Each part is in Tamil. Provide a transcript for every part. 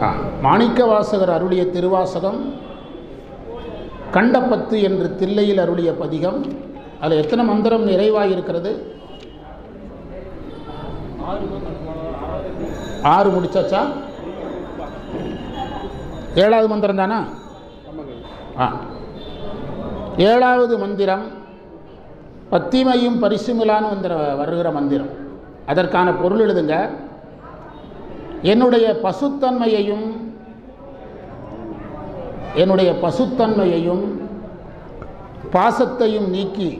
ஆ, மாணிக்கவாசகர் அருளிய திருவாசகம் கண்டப்பத்து என்று தில்லையில் அருளிய பதிகம். அதில் எத்தனை மந்திரம் நிறைவாயிருக்கிறது? ஆறு முடிச்சாச்சா? ஏழாவது மந்திரம் தானா? ஆ. ஏழாவது மந்திரம் பத்திமையும் பரிசுமிலான்னு வந்துற வருகிற மந்திரம். அதற்கான பொருள் எழுதுங்க. என்னுடைய பசுத்தன்மையையும் என்னுடைய பசுத்தன்மையையும் பாசத்தையும் நீக்கி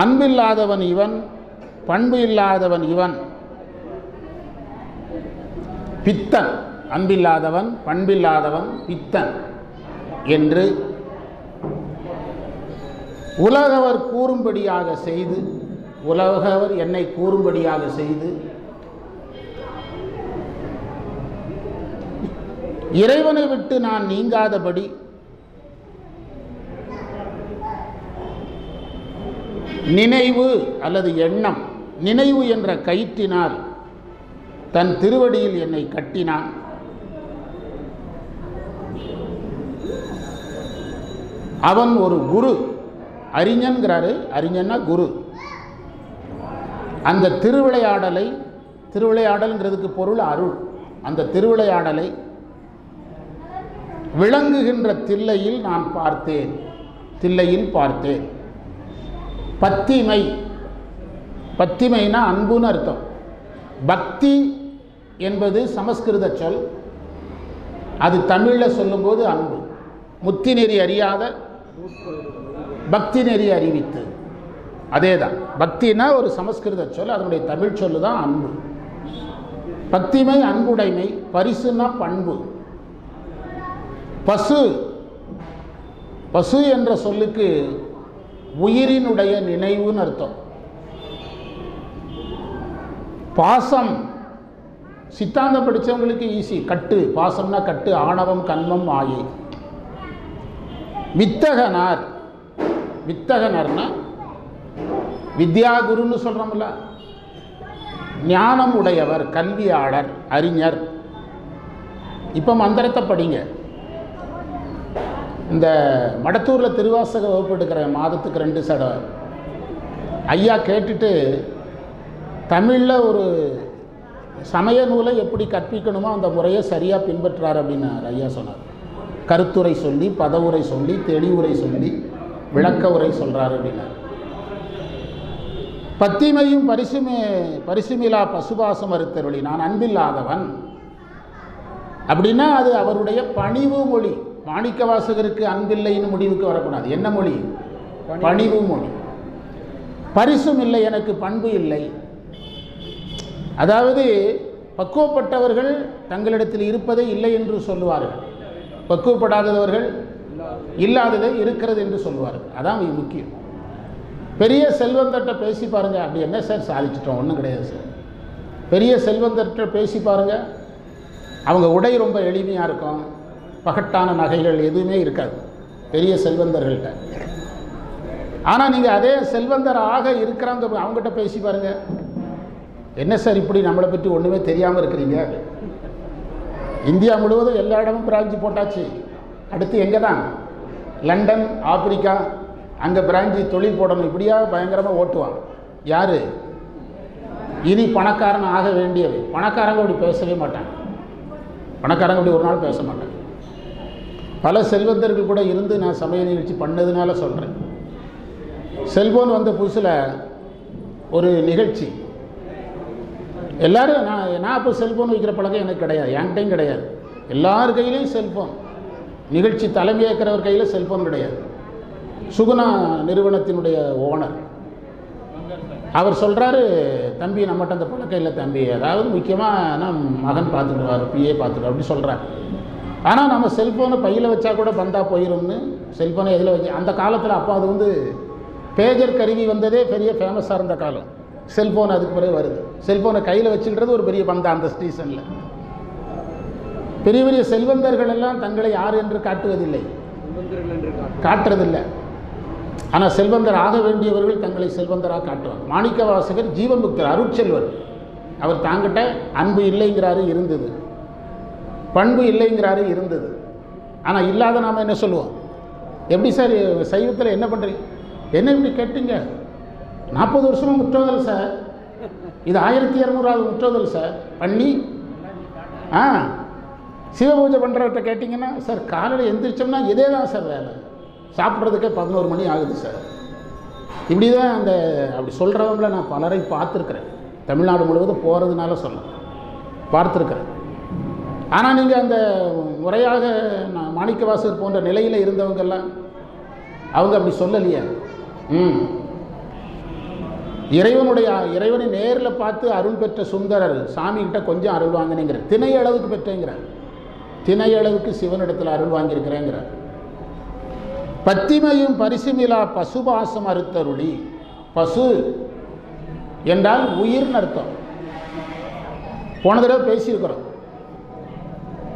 அன்பில்லாதவன் இவன் பண்பு இல்லாதவன் இவன் பித்தன் அன்பில்லாதவன் பண்பில்லாதவன் பித்தன் என்று உலகவர் கூறும்படியாக செய்து உலகவர் என்னை கூறும்படியாக செய்து இறைவனை விட்டு நான் நீங்காதபடி நினைவு அல்லது எண்ணம் நினைவு என்ற கயிற்றினால் தன் திருவடியில் என்னை கட்டினான். அவன் ஒரு குரு. அறிஞன்கிறாரு அறிஞன்னா குரு. அந்த திருவிளையாடலை திருவிளையாடல்ங்கிறதுக்கு பொருள் அருள். அந்த திருவிளையாடலை விளங்குகின்ற தில்லையில் நான் பார்த்தேன் தில்லையில் பார்த்தேன். பத்திமை. பத்திமைனா அன்புன்னு அர்த்தம். பக்தி என்பது சமஸ்கிருத சொல். அது தமிழில் சொல்லும்போது அன்பு. முத்தி நெறி அறியாத பக்தி நெறி அறிவித்து அதே தான் பக்தினா ஒரு சமஸ்கிருத சொல் அதனுடைய தமிழ் சொல்லு தான் அன்பு. பக்திமை அன்புடைமை பரிசுனா பண்பு. பசு பசு என்ற சொல்லுக்கு உயிரினுடைய நினைவுன்னு அர்த்தம். பாசம் சித்தாந்தம் படித்தவங்களுக்கு ஈஸி கட்டு பாசம்னா கட்டு ஆணவம் கண்மம் ஆயை வித்தகனார் வித்தகனர்னா வித்யாகுருன்னு சொல்கிறோம்ல ஞானம் உடையவர் கல்வியாளர் அறிஞர். இப்போ மந்திரத்தை படிங்க. இந்த மடத்தூரில் திருவாசக வகுப்பு எடுக்கிற மாதத்துக்கு ரெண்டு சடை ஐயா கேட்டுட்டு தமிழில் ஒரு சமய நூலை எப்படி கற்பிக்கணுமோ அந்த முறையை சரியாக பின்பற்றார் அப்படின்னு ஐயா சொன்னார். கருத்துரை சொல்லி பதவுரை சொல்லி தெளிவுரை சொல்லி விளக்க உரை சொல்கிறார் அப்படின்னார் பத்திமையும் பரிசுமே பரிசுமிலா பசுபாசம் அறுத்தருளி நான் அன்பில்லாதவன். அப்படின்னா அது அவருடைய பணிவு மொழி. மாணிக்க வாசகருக்கு அன்பில்லைன்னு முடிவுக்கு வரக்கூடாது. என்ன மொழி? பணிவு. மொழி. பரிசும் இல்லை எனக்கு பண்பு இல்லை. அதாவது பக்குவப்பட்டவர்கள் தங்களிடத்தில் இருப்பதே இல்லை என்று சொல்லுவார்கள். பக்குவப்படாதவர்கள் இல்லாததை இருக்கிறது என்று சொல்லுவார்கள் அதான் மிக முக்கியம். பெரிய செல்வந்தர்கிட்ட பேசி பாருங்க. அப்படி என்ன சார்? சாதிச்சிட்டோம். ஒன்றும் கிடையாது சார். பெரிய செல்வந்தர்கிட்ட பேசி பாருங்க. அவங்க உடை ரொம்ப எளிமையாக இருக்கும். பகட்டான நகைகள் எதுவுமே இருக்காது. பெரிய செல்வந்தர்கள்ட்ட. ஆனால் நீங்கள் அதே செல்வந்தராக இருக்கிறாங்க. அவங்ககிட்ட பேசி பாருங்க. என்ன சார் இப்படி நம்மளை பற்றி ஒன்றுமே தெரியாமல் இருக்கிறீங்க? இந்தியா முழுவதும் எல்லா இடமும் பிராஞ்சி போட்டாச்சு. அடுத்து எங்கே தான் லண்டன் ஆப்பிரிக்கா அங்கே பிராஞ்சி தொழில் போடணும். இப்படியா பயங்கரமாக ஓட்டுவான். யார்? இனி பணக்காரன் ஆக வேண்டியவை. பணக்காரங்க அப்படி பேசவே மாட்டாங்க பணக்காரங்க அப்படி ஒரு நாள் பேச மாட்டாங்க பல செல்வந்தர்கள் கூட இருந்து நான் சமய நிகழ்ச்சி பண்ணதுனால சொல்கிறேன் செல்போன் வந்த புதுசில் ஒரு நிகழ்ச்சி. எல்லோரும் நான் நான் அப்போ செல்ஃபோன் வைக்கிற பழக்கம் எனக்கு கிடையாது. என்கிட்டையும் கிடையாது. எல்லார் கையிலையும் செல்ஃபோன் நிகழ்ச்சி தலைமையேற்கிறவர் கையில் செல்ஃபோன் கிடையாது. சுகுணா நிறுவனத்தினுடைய ஓனர். அவர் சொல்கிறாரு தம்பி நம்மகிட்ட அந்த பழக்கம் இல்லை தம்பி. அதாவது முக்கியமாக நம் மகன் பார்த்துக்குவார் பிஏ பார்த்துக்குவார் அப்படி சொல்கிறார் ஆனால் நம்ம செல்ஃபோனை பையில் வச்சா கூட பந்தா போயிடும்னு செல்ஃபோனை எதில் வச்சு அந்த காலத்தில் அப்போ அது வந்து பேஜர் கருவி வந்ததே பெரிய ஃபேமஸாக இருந்த காலம். செல்ஃபோன் அதுக்கு பிறகு வருது. செல்ஃபோனை கையில் வச்சுக்கிறது ஒரு பெரிய பந்தா அந்த ஸ்டேஷனில் பெரிய பெரிய செல்வந்தர்கள் எல்லாம் தங்களை யார் என்று காட்டுவதில்லை. காட்டுறதில்லை. ஆனால் செல்வந்தர் ஆக வேண்டியவர்கள் தங்களை செல்வந்தராக காட்டுவார். மாணிக்க வாசகர் ஜீவன் புக்தர் அருட்செல்வர் அவர் தாங்கிட்ட அன்பு இல்லைங்கிறாரு இருந்தது. பண்பு இல்லைங்கிறாரு இருந்தது. ஆனால் இல்லாத நாம் என்ன சொல்லுவோம்? எப்படி சார் சைவத்தில் என்ன பண்ணுறீங்க என்ன இப்படி கேட்டீங்க? நாற்பது வருஷமாக முற்றோதல் சார். இது ஆயிரத்தி இரநூறாவது முற்றோதல் சார். பண்ணி ஆ சிவபூஜை பண்ணுறவர்கிட்ட கேட்டிங்கன்னா சார் காலையில் எந்திரிச்சோம்னா இதே தான் சார் வேலை. சாப்பிட்றதுக்கே பதினோரு மணி ஆகுது சார். இப்படி தான் அந்த அப்படி சொல்கிறவங்கள நான் பலரை பார்த்துருக்குறேன். தமிழ்நாடு முழுவதும் போகிறதுனால சொல்ல பார்த்துருக்குறேன். ஆனால் நீங்கள் அந்த முறையாக நான் மாணிக்கவாசகர் போன்ற நிலையில் இருந்தவங்கெல்லாம் அவங்க அப்படி சொல்லலையே. ம். இறைவனுடைய இறைவனை நேரில் பார்த்து அருள் பெற்ற சுந்தரர் சாமிகிட்ட கொஞ்சம் அருள் வாங்கினேங்கிற திணை அளவுக்கு பெற்றேங்கிறார். தினையளவுக்கு சிவனிடத்தில் அருள் வாங்கியிருக்கிறேங்கிறார். பத்திமையும் பரிசுமிலா பசுபாசம் அறுத்தருளி. பசு என்றால் உயிர்னு அர்த்தம். போன தடவை பேசியிருக்கிறோம்.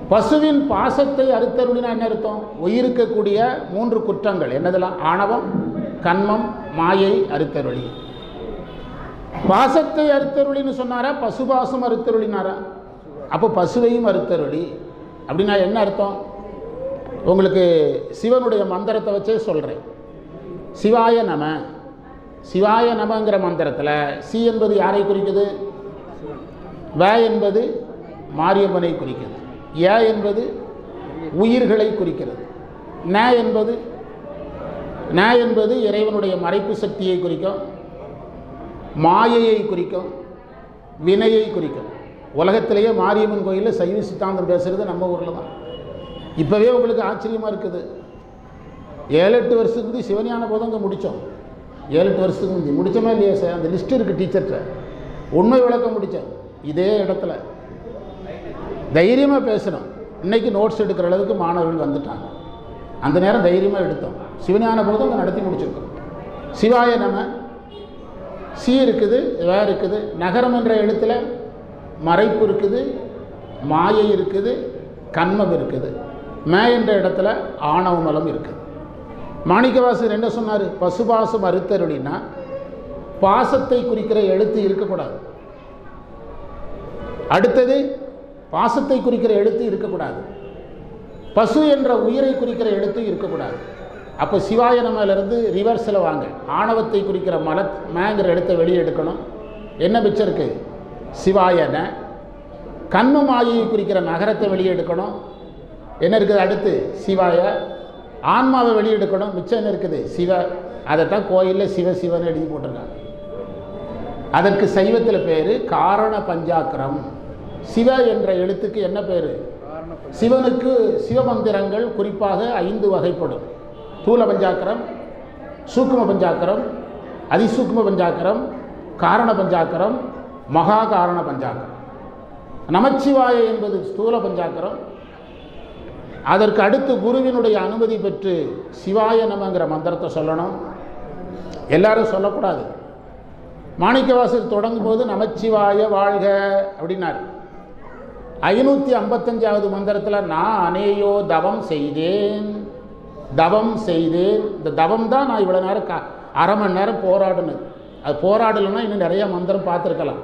பசுவின் பாசத்தை அறுத்தருளினா என்ன அர்த்தம்? உயிருக்கக்கூடிய மூன்று குற்றங்கள். என்னதெல்லாம்? ஆணவம் கண்மம் மாயை அறுத்தருளி. பாசத்தை அறுத்தருளின்னு சொன்னாரா? பசுபாசம் அறுத்தருளினாரா? அப்போ பசுவையும் அறுத்தருளி. அப்படின்னா என்ன அர்த்தம்? உங்களுக்கு சிவனுடைய மந்திரத்தை வச்சே சொல்கிறேன் சிவாய நம. சிவாய நமங்கிற மந்திரத்தில் சி என்பது யாரை குறிக்குது? வே என்பது மாரியம்மனை குறிக்கிறது ஏ என்பது உயிர்களை குறிக்கிறது. ந என்பது ந என்பது இறைவனுடைய மறைப்பு சக்தியை குறிக்கும். மாயையை குறிக்கும். வினையை குறிக்கும். உலகத்திலேயே மாரியம்மன் கோயிலில் சைவ சித்தாந்தம் பேசுகிறது நம்ம ஊரில் தான். இப்போவே உங்களுக்கு ஆச்சரியமாக இருக்குது. ஏழு எட்டு வருஷத்துக்கு முந்தி சிவஞான போதும் அங்கே முடித்தோம் ஏழு எட்டு வருஷத்துக்கு முந்தி. முடித்தோமே இல்லையா சார்? அந்த லிஸ்ட் இருக்குது டீச்சர்கிட்ட உண்மை விளக்கம் முடித்தோம் இதே இடத்துல. தைரியமாக பேசுகிறோம் இன்றைக்கி நோட்ஸ் எடுக்கிற அளவுக்கு மாணவர்கள் வந்துட்டாங்க. அந்த நேரம் தைரியமாக எடுத்தோம். சிவஞான போதும் அங்கே நடத்தி முடிச்சிருக்கோம். சிவாய நம்ம சி இருக்குது வே இருக்குது. நகரம் என்ற எழுத்தில் மறைப்பு இருக்குது மாயை இருக்குது கண்மம் இருக்குது. மே என்ற இடத்துல ஆணவ மலம் இருக்குது மாணிக்கவாசர் என்ன சொன்னார்? பசுபாசம் அறுத்தருளினா பாசத்தை குறிக்கிற எழுத்து இருக்கக்கூடாது. அடுத்தது பாசத்தை குறிக்கிற எழுத்து இருக்கக்கூடாது. பசு என்ற உயிரை குறிக்கிற எழுத்து இருக்கக்கூடாது. அப்போ சிவாய நம்மிலிருந்து ரிவர்ஸில் வாங்க. ஆணவத்தை குறிக்கிற மல மேங்கிற எழுத்தை வெளியே எடுக்கணும். என்ன மிச்சம் இருக்குது சிவாயன கண்ம மாயை குறிக்கிற நகரத்தை வெளியெடுக்கணும். என்ன இருக்குது அடுத்து? சிவாய. ஆன்மாவை வெளியெடுக்கணும். மிச்சம் என்ன இருக்குது? சிவ. அதைத்தான் கோயிலில் சிவ சிவன் எழுதி போட்டிருக்காங்க. அதற்கு சைவத்தில் பேர் காரண பஞ்சாக்கரம் சிவ என்ற எழுத்துக்கு என்ன பேர்? சிவனுக்கு சிவமந்திரங்கள் குறிப்பாக ஐந்து வகைப்படும். தூல பஞ்சாக்கரம் சூக்கும பஞ்சாக்கரம் அதிசூக்கும பஞ்சாக்கரம் காரண பஞ்சாக்கரம் மகா காரண பஞ்சாக்கரம். நமச்சிவாய என்பது ஸ்தூல பஞ்சாக்கரம். அதற்கு அடுத்து குருவினுடைய அனுமதி பெற்று சிவாய நமங்கிற மந்திரத்தை சொல்லணும். எல்லாரும் சொல்லக்கூடாது. மாணிக்கவாசல் தொடங்கும் போது நமச்சிவாய வாழ்க அப்படின்னார். ஐநூற்றி ஐம்பத்தஞ்சாவது மந்திரத்தில் நான் அனேயோ தவம் செய்தேன் தவம் செய்தேன். இந்த தவம் தான் நான் இவ்வளோ நேரம் கா அரை மணி நேரம் போராடினது அது போராடலைன்னா இன்னும் நிறைய மந்திரம் பார்த்துருக்கலாம்.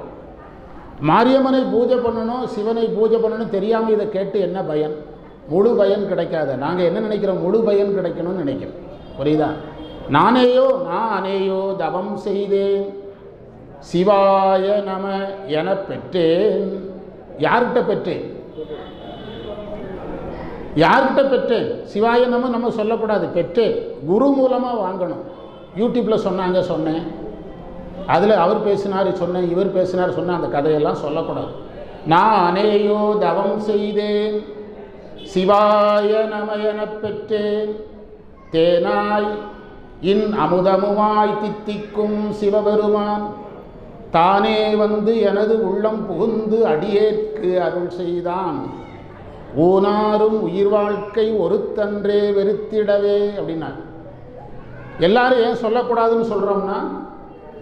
மாரியம்மனை பூஜை பண்ணணும் சிவனை பூஜை பண்ணணும் தெரியாமல் இதை கேட்டு என்ன பயன்? முழு பயன் கிடைக்காத. நாங்கள் என்ன நினைக்கிறோம்? முழு பயன் கிடைக்கணும்னு நினைக்கிறோம். புரியுதா? நானேயோ நான் தவம் செய்தேன். சிவாய நம என பெற்றேன். யார்கிட்ட பெற்றேன்? யார்கிட்ட பெற்றேன்? சிவாய நம நம்ம சொல்லக்கூடாது. பெற்றேன். குரு மூலமாக வாங்கணும். யூடியூப்பில் சொன்னாங்க சொன்னேன். அதில் அவர் பேசினார் சொன்னேன் இவர் பேசினார் சொன்ன அந்த கதையெல்லாம் சொல்லக்கூடாது. நான் அனேயோ தவம் செய்தேன் சிவாய நமயன பெற்றேன். தேனாய் இன் அமுதமுமாய் தித்திக்கும் சிவபெருமான் தானே வந்து எனது உள்ளம் புகுந்து அடியேற்கு அருள் செய்தான். ஊனாரும் உயிர் வாழ்க்கை ஒருத்தன்றே வெறுத்திடவே அப்படின்னார். எல்லாரும் ஏன் சொல்லக்கூடாதுன்னு சொல்கிறோம்னா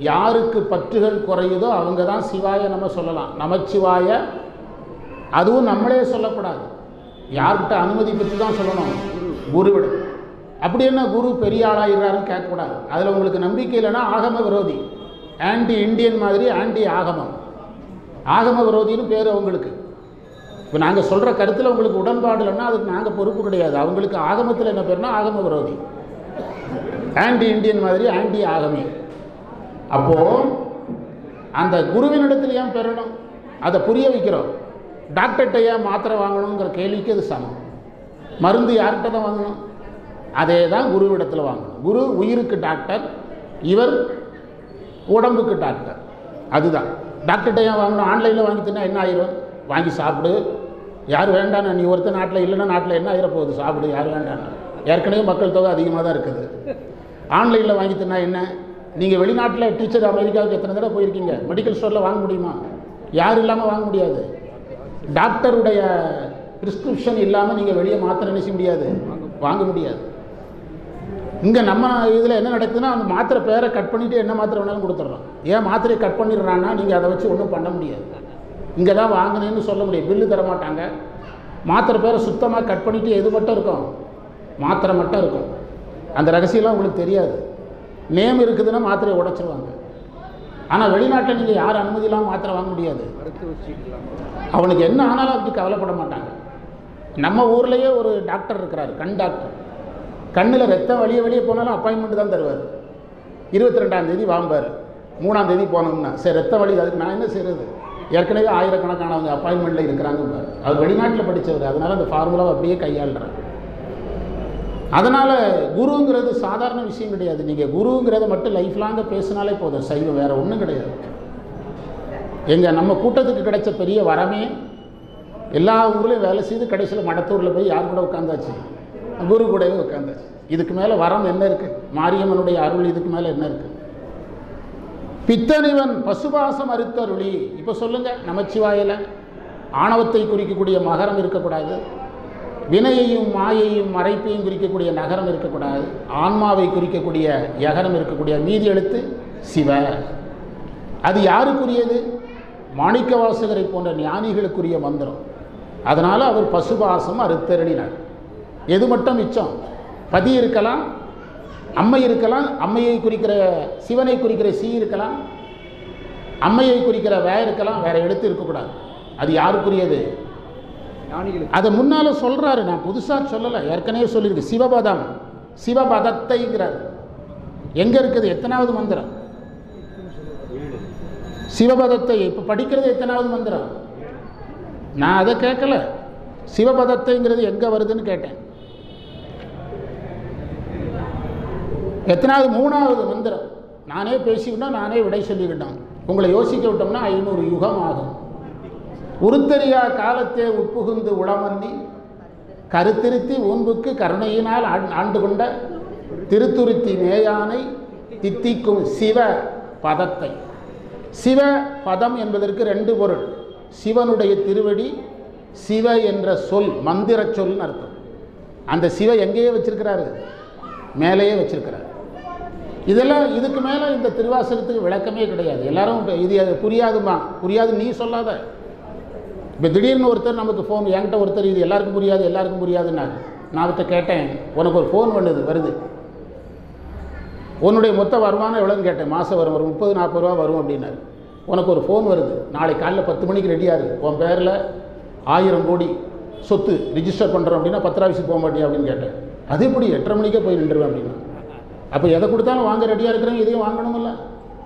யாருக்கு பற்றுகள் குறையுதோ அவங்க தான் சிவாய நம்ம சொல்லலாம். நமச்சிவாய அதுவும் நம்மளே சொல்லக்கூடாது. யார்கிட்ட அனுமதி பெற்று தான் சொல்லணும்? குருவிடம் அப்படி என்ன குரு பெரிய ஆளாகிறாருன்னு கேட்கக்கூடாது. அதில் உங்களுக்கு நம்பிக்கை இல்லைன்னா ஆகம விரோதி. ஆன்டி இண்டியன் மாதிரி ஆன்டி ஆகமம். ஆகம விரோதின்னு பேர் அவங்களுக்கு. இப்போ நாங்கள் சொல்கிற கருத்தில் உங்களுக்கு உடன்பாடு இல்லைன்னா அதுக்கு நாங்கள் பொறுப்பு கிடையாது. அவங்களுக்கு ஆகமத்தில் என்ன பேர்னா ஆகம விரோதி. ஆன்டி இண்டியன் மாதிரி ஆன்டி ஆகமே. அப்போது அந்த குருவினிடத்தில் ஏன் பெறணும்? அதை புரிய வைக்கிறோம். டாக்டர்கிட்ட ஏன் மாத்திரை வாங்கணுங்கிற கேள்விக்கு அது சமம். மருந்து யார்கிட்ட தான் வாங்கணும்? அதே தான் குருவிடத்தில் வாங்கணும். குரு உயிருக்கு டாக்டர் இவர் உடம்புக்கு டாக்டர். அதுதான். டாக்டர்கிட்ட ஏன் வாங்கணும்? ஆன்லைனில் வாங்கி தின்னா என்ன ஆயிரும்? வாங்கி சாப்பிடு. யார் வேண்டாம் நீ ஒருத்தர் நாட்டில் இல்லைன்னா நாட்டில் என்ன ஆகிற போகுது? சாப்பிடு. யார் வேண்டாம் ஏற்கனவே மக்கள் தொகை அதிகமாக தான் இருக்குது. ஆன்லைனில் வாங்கி தின்னா என்ன? நீங்கள் வெளிநாட்டில் டீச்சர் அமெரிக்காவுக்கு எத்தனை தடவை போயிருக்கீங்க? மெடிக்கல் ஸ்டோரில் வாங்க முடியுமா? யார் இல்லாமல் வாங்க முடியாது. டாக்டருடைய ப்ரிஸ்கிரிப்ஷன் இல்லாமல் நீங்கள் வெளியே மாத்திரை நினைச்ச முடியாது. வாங்க முடியாது. இங்கே நம்ம இதில் என்ன நடக்குதுன்னா அந்த மாத்திரை பேரை கட் பண்ணிவிட்டு என்ன மாத்திரை வேணாலும் கொடுத்துட்றோம். ஏன் மாத்திரையை கட் பண்ணிடுறான்னா நீங்கள் அதை வச்சு ஒன்றும் பண்ண முடியாது. இங்கே தான் வாங்கினேன்னு சொல்ல முடியும் பில்லு தர மாட்டாங்க. மாத்திரை பேரை சுத்தமாக கட் பண்ணிவிட்டு எது மட்டும் இருக்கும்? மாத்திரை மட்டும் இருக்கும். அந்த ரகசியம்லாம் உங்களுக்கு தெரியாது. நேம் இருக்குதுன்னா மாத்திரையை உடைச்சிருவாங்க. ஆனால் வெளிநாட்டில் நீங்கள் யார் அனுமதி இல்லாமல் மாத்திரை வாங்க முடியாது. அவனுக்கு என்ன ஆனாலும் அப்படி கவலைப்பட மாட்டாங்க. நம்ம ஊர்லேயே ஒரு டாக்டர் இருக்கிறார் கண் டாக்டர். கண்ணில் ரத்தம் வழியே வெளியே போனாலும் அப்பாயின்மெண்ட் தான் தருவார். இருபத்தி ரெண்டாம் தேதி வாம்பார். மூணாம் தேதி போனோம்னா சரி ரத்தம் வலி அதுக்கு நான் என்ன செய்கிறது ஏற்கனவே ஆயிரக்கணக்கானவங்க அப்பாயின்மெண்ட்டில் இருக்கிறாங்க அவர் வெளிநாட்டில் படித்தவர் அதனால் அந்த ஃபார்முலாவை அப்படியே கையாளுறாங்க அதனால் குருங்கிறது சாதாரண விஷயம் கிடையாது. நீங்கள் குருங்கிறத மட்டும் லைஃப் லாங்க பேசினாலே போதும். சைவம் வேறு ஒன்றும் கிடையாது. எங்கள் நம்ம கூட்டத்துக்கு கிடைச்ச பெரிய வரமே எல்லா ஊர்லேயும் வேலை செய்து கடைசியில் மடத்தூரில் போய் யார் கூட உட்காந்தாச்சு? குரு கூடவே உட்காந்தாச்சு. இதுக்கு மேலே வரம் என்ன இருக்குது மாரியம்மனுடைய அருள் இதுக்கு மேலே என்ன இருக்குது பித்தனிவன் பசுபாசம் அறுத்தருளி. இப்போ சொல்லுங்கள் நமச்சிவாயில். ஆணவத்தை குறிக்கக்கூடிய மகரம் இருக்கக்கூடாது. வினையையும் மாயையும் மறைப்பையும் குறிக்கக்கூடிய நகரம் இருக்கக்கூடாது. ஆன்மாவை குறிக்கக்கூடிய யகரம் இருக்கக்கூடிய மீதி எழுத்து சிவ. அது யாருக்குரியது? மாணிக்கவாசகரை போன்ற ஞானிகளுக்குரிய மந்திரம். அதனால் அவர் பசுபாசம் அறுத்தருளினார். எது மட்டும் மிச்சம்? பதி இருக்கலாம் அம்மை இருக்கலாம் அம்மையை குறிக்கிற சிவனை குறிக்கிற சி இருக்கலாம் அம்மையை குறிக்கிற வே இருக்கலாம் வேற எழுத்து இருக்கக்கூடாது. அது யாருக்குரியது? அதை முன்னால் சொல்கிறாரு நான் புதுசாக சொல்லலை. ஏற்கனவே சொல்லியிருக்கு. சிவபதம் சிவபதத்தைங்கிறார். எங்கே இருக்குது? எத்தனாவது மந்திரம்? சிவபதத்தை இப்போ படிக்கிறது எத்தனாவது மந்திரம்? நான் அதை கேட்கல. சிவபதத்தைங்கிறது எங்கே வருதுன்னு கேட்டேன். எத்தனாவது? மூணாவது மந்திரம். நானே பேசிக்கிட்டோம் நானே விடை சொல்லிக்கிட்டோம் உங்களை யோசிக்க விட்டோம்னா ஐநூறு யுகம் ஆகும். உருத்தறியா காலத்தே உட்புகுந்து உளமன்னி கருத்திருத்தி ஊன்புக்கு கருணையினால் ஆண்- ஆண்டு கொண்ட திருத்துருத்தி மேயானை தித்திக்கும் சிவ பதத்தை. சிவ பதம் என்பதற்கு ரெண்டு பொருள். சிவனுடைய திருவடி சிவ என்ற சொல் மந்திர சொல்னு அர்த்தம். அந்த சிவ எங்கேயே வச்சிருக்கிறாரு? மேலேயே வச்சிருக்கிறார். இதெல்லாம் இதுக்கு மேலே இந்த திருவாசகத்துக்கு விளக்கமே கிடையாது. எல்லாரும் இது புரியாதுமா? புரியாது நீ சொல்லாத. இப்போ திடீர்னு ஒருத்தர் நமக்கு ஃபோன் என்கிட்ட ஒருத்தர் இது எல்லாருக்கும் புரியாது எல்லாருக்கும் புரியாதுன்னாங்க நான் அவர்கிட்ட கேட்டேன் உனக்கு ஒரு ஃபோன் பண்ணுது வருது. உன்னுடைய மொத்த வருமானம் எவ்வளோன்னு கேட்டேன். மாதம் வரும் ஒரு முப்பது நாற்பது ரூபா வரும் அப்படின்னாரு. உனக்கு ஒரு ஃபோன் வருது. நாளை காலையில் பத்து மணிக்கு ரெடியாரு உன் பேரில் ஆயிரம் கோடி சொத்து ரிஜிஸ்டர் பண்ணுறோம் அப்படின்னா பத்து ஆஃபீஸுக்கு போக மாட்டியா? அப்படின்னு கேட்டேன். அது எப்படி? எட்டரை மணிக்கே போய் நின்றுவேன் அப்படின்னா. அப்போ எதை கொடுத்தாலும் வாங்க ரெடியாக இருக்கிறவங்க இதையும் வாங்கணும்ல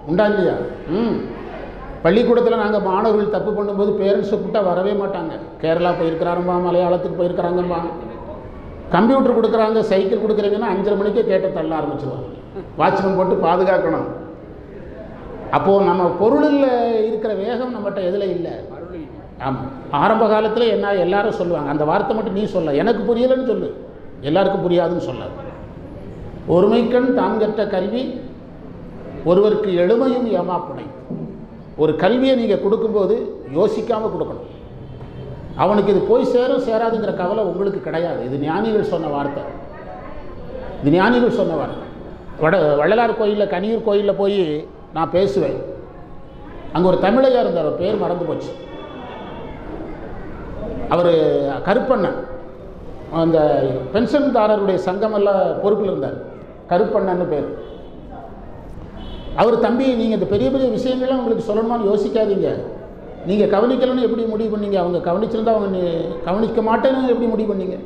உண்டா இல்லையா? ம். பள்ளிக்கூடத்தில் நாங்கள் மாணவர்கள் தப்பு பண்ணும்போது பேரண்ட்ஸை கூப்பிட்டா வரவே மாட்டாங்க. கேரளா போயிருக்கிறாரும்பா மலையாளத்துக்கு போயிருக்கிறாங்கம்பா. கம்ப்யூட்டர் கொடுக்குறாங்க சைக்கிள் கொடுக்குறீங்கன்னா அஞ்சரை மணிக்கே கேட்ட தள்ள ஆரம்பிச்சிடுவாங்க வாட்ச்மேன் போட்டு பாதுகாக்கணும். அப்போது நம்ம பொருளில் இருக்கிற வேகம் நம்மகிட்ட எதில் இல்லை. ஆமாம் ஆரம்ப காலத்தில் என்ன எல்லாரும் சொல்லுவாங்க. அந்த வார்த்தை மட்டும் நீ சொல்ல. எனக்கு புரியலைன்னு சொல்லு. எல்லாருக்கும் புரியாதுன்னு சொல்லாது. ஒருமைக்கண் தாம் கற்ற கல்வி ஒருவருக்கு எளிமையும் ஏமாப்புணை ஒரு கல்வியை நீங்கள் கொடுக்கும்போது யோசிக்காமல் கொடுக்கணும். அவனுக்கு இது போய் சேரும் சேராதுங்கிற கவலை உங்களுக்கு கிடையாது. இது ஞானிகள் சொன்ன வார்த்தை. இது ஞானிகள் சொன்ன வார்த்தை. வட வள்ளலார் கோயிலில் கனியூர் கோயிலில் போய் நான் பேசுவேன். அங்கே ஒரு தமிழையா இருந்தார். பேர் மறந்து போச்சு. அவர் கருப்பண்ணன். அந்த பென்ஷன்தாரருடைய சங்கமெல்லாம் பொறுப்பில் இருந்தார். கருப்பண்ணன்னு பேர். அவர் தம்பி நீங்கள் இந்த பெரிய பெரிய விஷயங்கள்லாம் உங்களுக்கு சொல்லணுமான்னு யோசிக்காதீங்க. நீங்கள் கவனிக்கலன்னு எப்படி முடிவு பண்ணீங்க? அவங்க கவனிச்சிருந்தா அவங்க கவனிக்க மாட்டேன்னு எப்படி முடிவு பண்ணீங்க?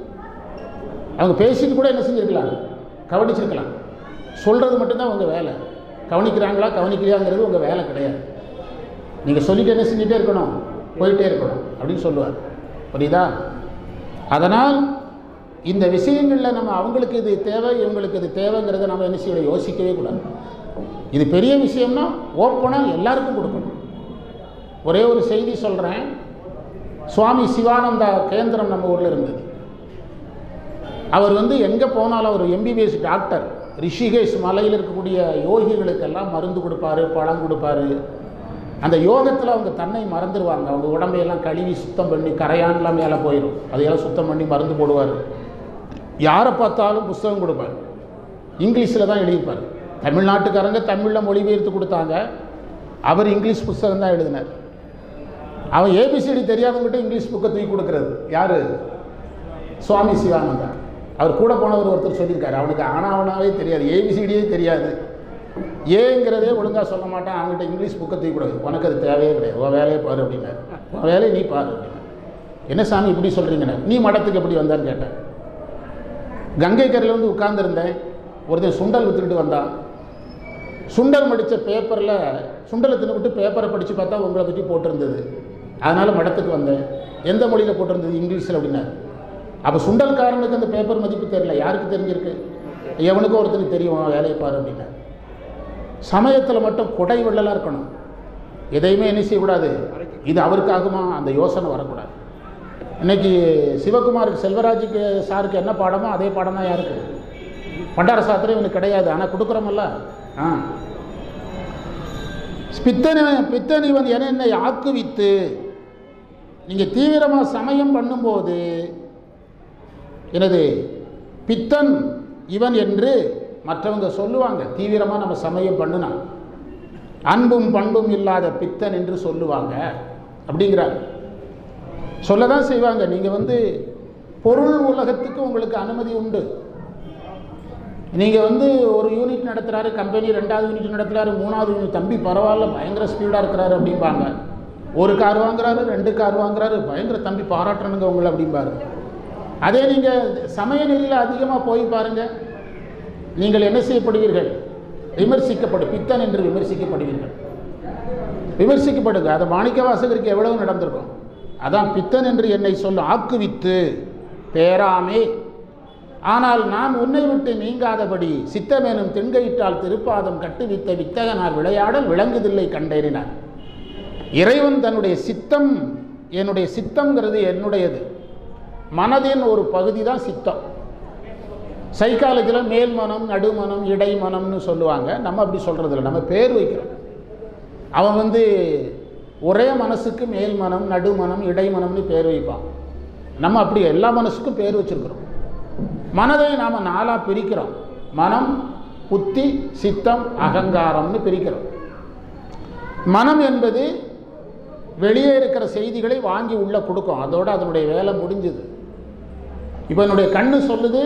அவங்க பேசிட்டு கூட என்ன செஞ்சுருக்கலாம்? கவனிச்சிருக்கலாம். சொல்கிறது மட்டும்தான் உங்கள் வேலை. கவனிக்கிறாங்களா கவனிக்கலையாங்கிறது உங்கள் வேலை கிடையாது. நீங்கள் சொல்லிட்டு என்ன செஞ்சுட்டே இருக்கணும்? போயிட்டே இருக்கணும் அப்படின்னு சொல்லுவார். புரியுதா? அதனால் இந்த விஷயங்களில் நம்ம அவங்களுக்கு இது தேவை இவங்களுக்கு இது தேவைங்கிறத நம்ம என்ன செய்ய யோசிக்கவே கூடாது. இது பெரிய விஷயம்னா ஓப்பனாக எல்லாருக்கும் கொடுக்கணும். ஒரே ஒரு செய்தி சொல்கிறேன் சுவாமி சிவானந்தா கேந்திரம் நம்ம ஊரில் இருந்தது. அவர் வந்து எங்கே போனாலும் அவர் எம்பிபிஎஸ் டாக்டர் ரிஷிகேஷ் மலையில் இருக்கக்கூடிய யோகிகளுக்கெல்லாம் மருந்து கொடுப்பாரு பழம் கொடுப்பாரு. அந்த யோகத்தில் அவங்க தன்னை மறந்துடுவாங்க அவங்க உடம்பையெல்லாம் கழுவி சுத்தம் பண்ணி கரையான்லாம் மேலே போயிடும் அதையெல்லாம் சுத்தம் பண்ணி மருந்து போடுவார். யாரை பார்த்தாலும் புஸ்தகம் கொடுப்பார். இங்கிலீஷில் தான் எழுதியிருப்பார். தமிழ்நாட்டுக்காரங்க தமிழில் மொழிபெயர்த்து கொடுத்தாங்க. அவர் இங்கிலீஷ் புஸ்தகம் தான் எழுதினார். அவன் ஏபிசிடி தெரியாதவங்ககிட்ட இங்கிலீஷ் புக்கை தூக்கி கொடுக்கறது. யார்? சுவாமி சிவானந்தா. அவர் கூட போனவர் ஒருத்தர் சொல்லியிருக்காரு. அவனுக்கு ஆனாவனாவே தெரியாது. ஏபிசிடியே தெரியாது. ஏங்கிறதே ஒழுங்காக சொல்ல மாட்டான். அவங்ககிட்ட இங்கிலீஷ் புக்கை தூக்கி கூடாது உனக்கு அது தேவையே கிடையாது. உன் வேலையை பாரு அப்படின்னாரு. உன் வேலையை நீ பாரு அப்படின்னா என்ன சாமி இப்படி சொல்கிறீங்கண்ணே நீ மடத்துக்கு எப்படி வந்தான்னு கேட்டேன். கங்கை கரையில் வந்து உட்கார்ந்துருந்தேன். ஒருத்தன் சுண்டல் விற்றுக்கிட்டு வந்தான். சுண்டல் மடித்த பேப்பரில் சுண்டலை தின்னுவிட்டு பேப்பரை படித்து பார்த்தா உங்களை பற்றி போட்டிருந்தது. அதனால் மடத்துக்கு வந்தேன். எந்த மொழியில் போட்டிருந்தது? இங்கிலீஷில் அப்படின்னாரு. அப்போ சுண்டல்காரனுக்கு அந்த பேப்பர் மதிப்பு தெரியல. யாருக்கு தெரிஞ்சிருக்கு? எவனுக்கும் ஒருத்தனுக்கு தெரியும் வேலையை பாரு அப்படின்னா சமயத்தில் மட்டும் கொடை வெள்ளலாக இருக்கணும். எதையுமே என்ன செய்யக்கூடாது? இது அவருக்காகுமா? அந்த யோசனை வரக்கூடாது. இன்னைக்கு சிவகுமாருக்கு செல்வராஜுக்கு சாருக்கு என்ன பாடமோ அதே பாடம் தான் யாருக்கு. பண்டார சாத்திரம் இவனுக்கு கிடையாது. ஆனால் கொடுக்குறோமல்ல? ஆ. பித்தனை பித்தன் இவன் என என்னை ஆக்குவித்து நீங்கள் தீவிரமாக சமயம் பண்ணும்போது எனது பித்தன் இவன் என்று மற்றவங்க சொல்லுவாங்க. தீவிரமாக நம்ம சமயம் பண்ணுனா. அன்பும் பண்பும் இல்லாத பித்தன் என்று சொல்லுவாங்க. அப்படிங்கிறார். சொல்ல தான் செய்வாங்க. நீங்கள் வந்து பொருள் உலகத்துக்கு உங்களுக்கு அனுமதி உண்டு. நீங்கள் வந்து ஒரு யூனிட் நடத்துகிறாரு கம்பெனி ரெண்டாவது யூனிட் நடத்துகிறாரு மூணாவது யூனிட் தம்பி பரவாயில்ல பயங்கர ஸ்பீடாக இருக்கிறாரு அப்படிம்பாங்க. ஒரு கார் வாங்குறாரு ரெண்டு கார் வாங்குறாரு பயங்கர தம்பி பாராட்டணுங்க உங்களை அப்படிம்பாரு. அதே நீங்கள் சமய நெறியில் அதிகமாக போய் பாருங்கள் நீங்கள் என்ன செய்யப்படுவீர்கள்? விமர்சிக்கப்படும் பித்தன் என்று விமர்சிக்கப்படுவீர்கள். விமர்சிக்கப்படுங்க. அது மாணிக்க வாசகருக்கு எவ்வளவு நடந்திருக்கும்? அதான் பித்தன் என்று என்னை சொல்ல ஆக்குவித்து பேராமே ஆனால் நான் உன்னை விட்டு நீங்காதபடி சித்தமேனும் திண்கையிட்டால் திருப்பாதம் கட்டுவித்த வித்தகனார் விளையாடல் விளங்குதில்லை கண்டேறினார். இறைவன் தன்னுடைய சித்தம் என்னுடைய சித்தம்ங்கிறது என்னுடையது. மனதின் ஒரு பகுதி தான் சித்தம். சைக்காலஜியில் மேல்மனம் நடுமனம் இடைமனம்னு சொல்லுவாங்க. நம்ம அப்படி சொல்கிறதில்ல நம்ம பேர் வைக்கிறோம். அவன் வந்து ஒரே மனசுக்கு மேல் மனம் நடுமனம் இடைமனம்னு பேர் வைப்பான். நம்ம அப்படி எல்லா மனசுக்கும் பேர் வச்சுருக்குறோம். மனதை நாம் நாலாக பிரிக்கிறோம். மனம் புத்தி சித்தம் அகங்காரம்னு பிரிக்கிறோம். மனம் என்பது வெளியே இருக்கிற செய்திகளை வாங்கி உள்ளே கொடுக்கும். அதோடு அதனுடைய வேலை முடிஞ்சுது. இப்போ என்னுடைய கண்ணு சொல்லுது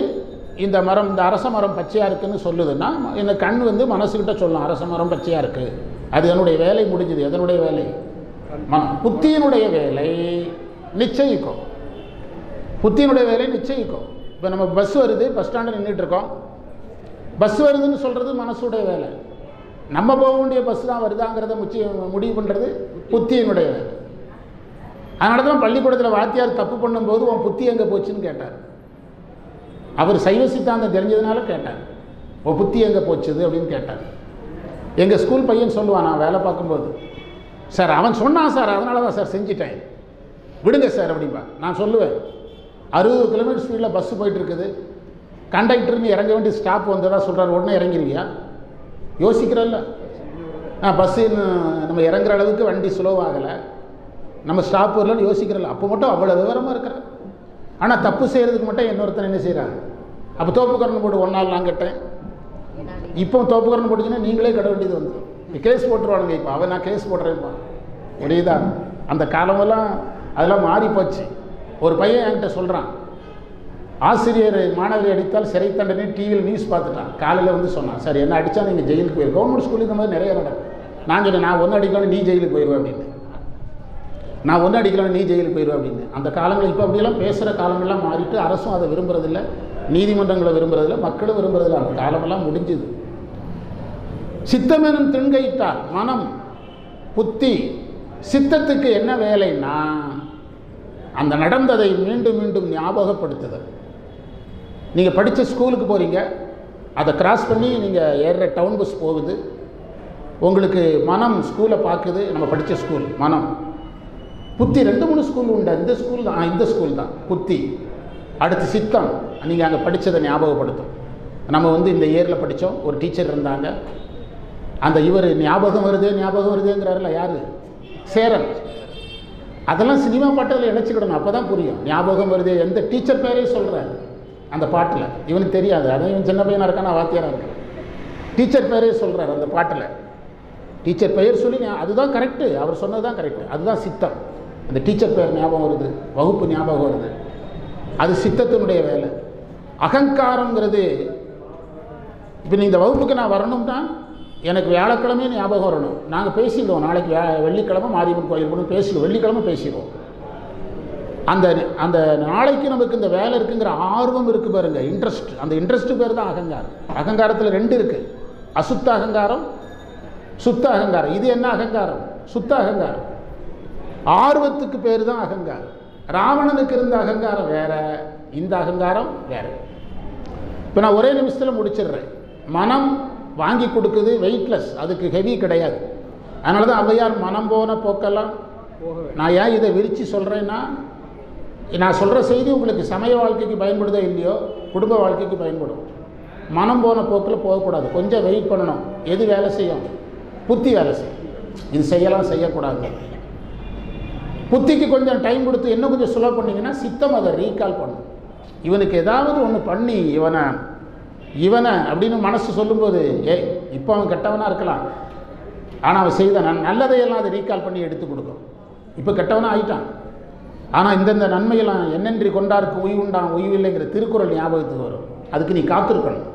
இந்த மரம் இந்த அரச மரம் பச்சையாக இருக்குன்னு சொல்லுதுன்னா இந்த கண் வந்து மனசுக்கிட்ட சொல்லலாம் அரச மரம் பச்சையாக இருக்குது அது என்னுடைய வேலை முடிஞ்சுது. எதனுடைய வேலை? மனம் புத்தியினுடைய வேலை. நிச்சயிக்கும். புத்தியினுடைய வேலை நிச்சயிக்கும். இப்போ நம்ம பஸ் வருது பஸ் ஸ்டாண்டில் நின்றுட்டு இருக்கோம் பஸ் வருதுன்னு சொல்கிறது மனசுடைய வேலை. நம்ம போக வேண்டிய பஸ் தான் வருதாங்கிறத முச்சி முடிவு பண்ணுறது புத்தியினுடைய வேலை. அதனால தான் பள்ளிக்கூடத்தில் வாத்தியார் தப்பு பண்ணும்போது உன் புத்தி எங்கே போச்சுன்னு கேட்டார். அவர் சைவ சித்தாந்தம் தெரிஞ்சதுனால கேட்டார். உன் புத்தி எங்கே போச்சுது அப்படின்னு கேட்டார். எங்கள் ஸ்கூல் பையன் சொல்லுவான் நான் வேலை பார்க்கும்போது. சார் அவன் சொன்னான் சார் அதனால தான் சார் செஞ்சிட்டேன். விடுங்க சார் அப்படிம்பா. நான் சொல்லுவேன். அறுபது கிலோமீட்டர் ஸ்பீடில் பஸ்ஸு போயிட்டுருக்குது. கண்டக்டர்னு இறங்க வேண்டிய ஸ்டாப் வந்ததாக சொல்கிறார் உடனே இறங்கிருவியா? யோசிக்கிறல்ல ஆ பஸ்ஸு நம்ம இறங்குற அளவுக்கு வண்டி ஸ்லோவாகலை நம்ம ஸ்டாப் வரலன்னு யோசிக்கிறல்ல அப்போ மட்டும் அவ்வளோ விவரமாக இருக்கிறேன் ஆனால் தப்பு செய்கிறதுக்கு மட்டும் இன்னொருத்தன் என்ன செய்கிறாங்க அப்போ தோப்புக்கரணம் போட்டு ஒன் நாள் நான் கேட்டேன். இப்போ தோப்புக்கரணம் போட்டுச்சுன்னா நீங்களே கட வேண்டியது வந்து. கேஸ் போட்டுருவானுங்க இப்போ. அவன் நான் கேஸ் போடுறேன்ப்பா. முடியுதா அந்த காலமெல்லாம் அதெல்லாம் மாறி போச்சு ஒரு பையன் என்கிட்ட சொல்கிறான் ஆசிரியர் மாணவரை அடித்தால் சிறை தண்டனை டிவியில் நியூஸ் பார்த்துட்டான். காலையில் வந்து சொன்னான் சார் என்ன அடித்தா நீங்கள் ஜெயிலுக்கு போயிரு கவர்மெண்ட் ஸ்கூலில் இந்த மாதிரி நிறைய நடக்கும். நான் சொன்னேன் நான் ஒன்று அடிக்கலாம் நீ ஜெயிலுக்கு போயிடுவேன் அப்படின்னு. நான் ஒன்று அடிக்கலாம் நீ ஜெயிலுக்கு போயிடுவேன் அப்படின்னு. அந்த காலங்கள் இப்போ அப்படியெல்லாம் பேசுகிற காலங்கள்லாம் மாறிட்டு அரசும் அதை விரும்புறதில்ல. நீதிமன்றங்களை விரும்புறதில்ல. மக்களும் விரும்புறதில்ல. அந்த காலமெல்லாம் முடிஞ்சுது. சித்தமெனும் திண்கையிட்டால் மனம் புத்தி. சித்தத்துக்கு என்ன வேலைன்னா அந்த நடந்ததை மீண்டும் மீண்டும் ஞாபகப்படுத்துதல். நீங்கள் படித்த ஸ்கூலுக்கு போகிறீங்க அதை கிராஸ் பண்ணி நீங்கள் ஏறுற டவுன் பஸ் போகுது. உங்களுக்கு மனம் ஸ்கூலை பார்க்குது நம்ம படித்த ஸ்கூல் மனம். புத்தி ரெண்டு மூணு ஸ்கூல் உண்டு. இந்த ஸ்கூல் தான் இந்த ஸ்கூல் தான் புத்தி. அடுத்து சித்தம் நீங்கள் அங்கே படித்ததை ஞாபகப்படுத்தும். நம்ம வந்து இந்த இயரில் படித்தோம் ஒரு டீச்சர் இருந்தாங்க. அந்த இவர் ஞாபகம் வருது ஞாபகம் வருதுங்கிறாருல யார்? சேரன். அதெல்லாம் சினிமா பாட்டில் இணைச்சிக்கிடணும். அப்போ தான் புரியும். ஞாபகம் வருது எந்த டீச்சர் பேரே சொல்கிறாரு அந்த பாட்டில். இவனுக்கு தெரியாது. அதான் இவன் சின்ன பையனாக இருக்கான் வாத்தியாராக இருக்கான். டீச்சர் பேரே சொல்கிறார் அந்த பாட்டில். டீச்சர் பெயர் சொல்லி அதுதான் கரெக்டு அவர் சொன்னது தான் கரெக்டு அதுதான் சித்தம். அந்த டீச்சர் பேர் ஞாபகம் வருது. வகுப்பு ஞாபகம் வருது. அது சித்தத்தினுடைய வேலை. அகங்காரங்கிறது இப்போ நீ இந்த வகுப்புக்கு நான் வரணும்னா எனக்கு வியாழக்கிழமையே ஞாபகம் வரணும். நாங்கள் பேசிடுவோம் நாளைக்கு வே வெள்ளிக்கிழமை மாரியம்மன் கோயில் போகணும் பேசிடுவோம் வெள்ளிக்கிழமை பேசிடுவோம் அந்த அந்த நாளைக்கு நமக்கு இந்த வேலை இருக்குங்கிற ஆர்வம் இருக்குது பாருங்க. இன்ட்ரெஸ்ட் அந்த இன்ட்ரெஸ்ட்டு பேர் தான் அகங்காரம். அகங்காரத்தில் ரெண்டு இருக்குது அசுத்த அகங்காரம் சுத்த அகங்காரம். இது என்ன அகங்காரம்? சுத்த அகங்காரம். ஆர்வத்துக்கு பேர் தான் அகங்காரம். ராவணனுக்கு இருந்த அகங்காரம் வேற இந்த அகங்காரம் வேற. இப்போ நான் ஒரே நிமிஷத்தில் முடிச்சிடுறேன். மனம் வாங்கி கொடுக்குது வெயிட்லெஸ் அதுக்கு ஹெவி கிடையாது. அதனால தான் ஔவையார் மனம் போன போக்கெல்லாம் நான் ஏன் இதை விரித்து சொல்கிறேன்னா நான் சொல்கிற செய்தி உங்களுக்கு சமய வாழ்க்கைக்கு பயன்படுதோ இல்லையோ குடும்ப வாழ்க்கைக்கு பயன்படும். மனம் போன போக்கில் போகக்கூடாது. கொஞ்சம் வெயிட் பண்ணணும். எது வேலை செய்யும்? புத்தி வேலை செய்யும். இது செய்யலாம் செய்யக்கூடாது. புத்திக்கு கொஞ்சம் டைம் கொடுத்து இன்னும் கொஞ்சம் சுலோ பண்ணிங்கன்னா சித்தம் அதை ரீகால் பண்ணும். இவனுக்கு ஏதாவது ஒன்று பண்ணி இவனை இவனை அப்படின்னு மனசு சொல்லும்போது ஏய் இப்போ அவன் கெட்டவனாக இருக்கலாம். ஆனால் அவன் செய்த நன் நல்லதையெல்லாம் அதை ரீகால் பண்ணி எடுத்து கொடுக்கும். இப்போ கெட்டவனாக ஆயிட்டான். ஆனால் இந்தந்த நன்மையெல்லாம் என்னென்றி கொண்டாருக்கு உய்வுண்டான் உய்வில்லைங்கிற திருக்குறள் ஞாபகத்துக்கு வரும். அதுக்கு நீ காத்திருக்கணும்.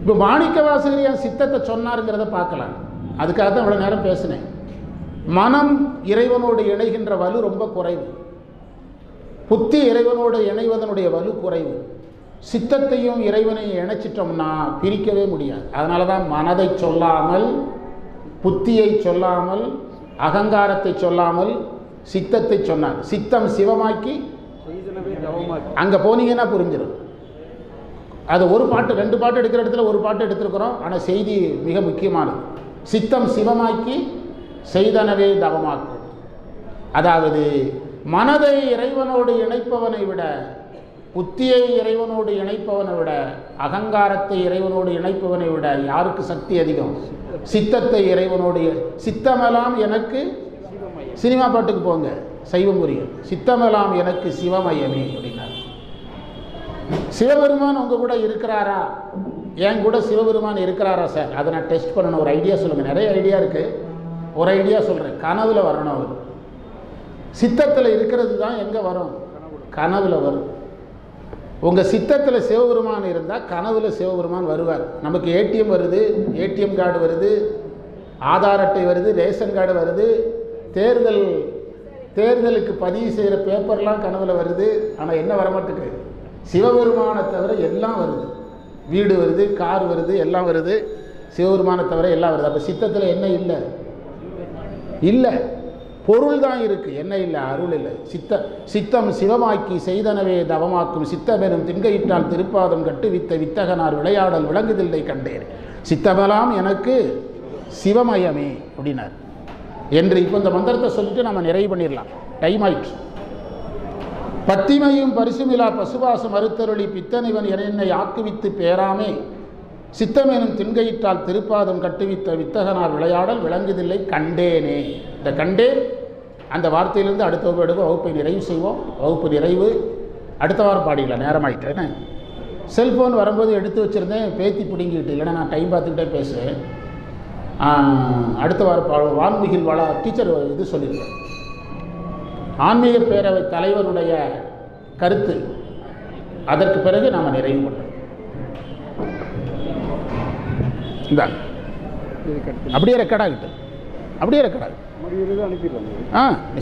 இப்போ மாணிக்க வாசகரியா சித்தத்தை சொன்னாருங்கிறத பார்க்கலாம். அதுக்காக தான் இவ்வளோ நேரம் பேசினேன். மனம் இறைவனோடு இணைகின்ற வலு ரொம்ப குறைவு. புத்தி இறைவனோடு இணைவதனுடைய வலு குறைவு. சித்தத்தையும் இறைவனையும் இணைச்சிட்டோம்னா பிரிக்கவே முடியாது. அதனால தான் மனதை சொல்லாமல் புத்தியை சொல்லாமல் அகங்காரத்தை சொல்லாமல் சித்தத்தை சொன்னார். சித்தம் சிவமாக்கி அங்கே போனீங்கன்னா புரிஞ்சிடும். அது ஒரு பாட்டு ரெண்டு பாட்டு எடுக்கிற இடத்துல ஒரு பாட்டு எடுத்திருக்கிறோம். ஆனால் செய்தி மிக முக்கியமானது. சித்தம் சிவமாக்கி செய்தனவே தவமாக்கும் அதாவது மனதை இறைவனோடு இணைப்பவனை விட புத்தியை இறைவனோடு இணைப்பவனை விட அகங்காரத்தை இறைவனோடு இணைப்பவனை விட யாருக்கு சக்தி அதிகம்? சித்தத்தை இறைவனோடு சித்தமெல்லாம் எனக்கு சினிமா பாட்டுக்கு போங்க சைவம் புரியும். சித்தமெல்லாம் எனக்கு சிவமயமே அப்படின்னார். சிவபெருமான் உங்கள் கூட இருக்கிறாரா? என் கூட சிவபெருமான் இருக்கிறாரா சார்? அதை நான் டெஸ்ட் பண்ணணும். ஒரு ஐடியா சொல்லுங்கள் நிறைய ஐடியா இருக்குது ஒரு ஐடியா சொல்கிறேன் கனவில் வரணும் அவர். சித்தத்தில் இருக்கிறது தான் எங்கே வரும்? கனவில் வரும். உங்கள் சித்தத்தில் சிவபெருமான் இருந்தால் கனவுல சிவபெருமான் வருவார். நமக்கு ஏடிஎம் வருது ஏடிஎம் கார்டு வருது ஆதார் அட்டை வருது ரேஷன் கார்டு வருது. தேர்தல் தேர்தலுக்கு பதிவு செய்கிற பேப்பர்லாம் கனவில் வருது. ஆனால் என்ன வரமாட்டுக்கு சிவபெருமானை தவிர எல்லாம் வருது. வீடு வருது கார் வருது எல்லாம் வருது. சிவபெருமானை தவிர எல்லாம் வருது. அப்போ சித்தத்தில் என்ன இல்லை? இல்லை. பொருள் தான் இருக்குது என்ன இல்லை? அருள் இல்லை. சித்த சித்தம் சிவமாக்கி செய்தனவே தவமாக்கும் சித்தமெனும் திண்கையிட்டால் திருப்பாதம் கட்டு வித்த வித்தகனார் விளையாடல் விளங்குதில்லை கண்டேன். சித்தமெல்லாம் எனக்கு சிவமயமே அப்படின்னார். என்று இப்போ இந்த மந்திரத்தை சொல்லிட்டு நம்ம நிறைவு பண்ணிடலாம். டைம் ஆயிடுச்சு பத்திமையும் பரிசுமிலா பசுவாச மறுத்தருளி பித்தனிவன் என என்னை ஆக்குவித்து பேராமே. சித்தமெனும் திண்கையிட்டால் திருப்பாதம் கட்டுவித்த வித்தகனார் விளையாடல் விளங்குதில்லை கண்டேனே. இந்த கண்டேன். அந்த வார்த்தையிலிருந்து அடுத்த வகுப்பு எடுக்கும். வகுப்பை நிறைவு செய்வோம். வகுப்பு நிறைவு. அடுத்த வாரம் பாடிக்கலாம். நேரமாயிட்டேன்னு செல்ஃபோன் வரும்போது எடுத்து வச்சுருந்தேன். பேத்தி பிடுங்கிட்டு. இல்லைன்னா நான் டைம் பார்த்துக்கிட்டே பேசுகிறேன் அடுத்த வாரம் பா- வான்மிகில் வள டீச்சர் இது சொல்லியிருக்கேன் ஆன்மீக பேரவை தலைவருடைய கருத்து. அதற்கு பிறகு நாம் நிறைவு பண்ணுறோம் இந்தாங்க அப்படியே ரெக்கார்டாகிட்டு அப்படியே ரெக்கார்ட் ஆ.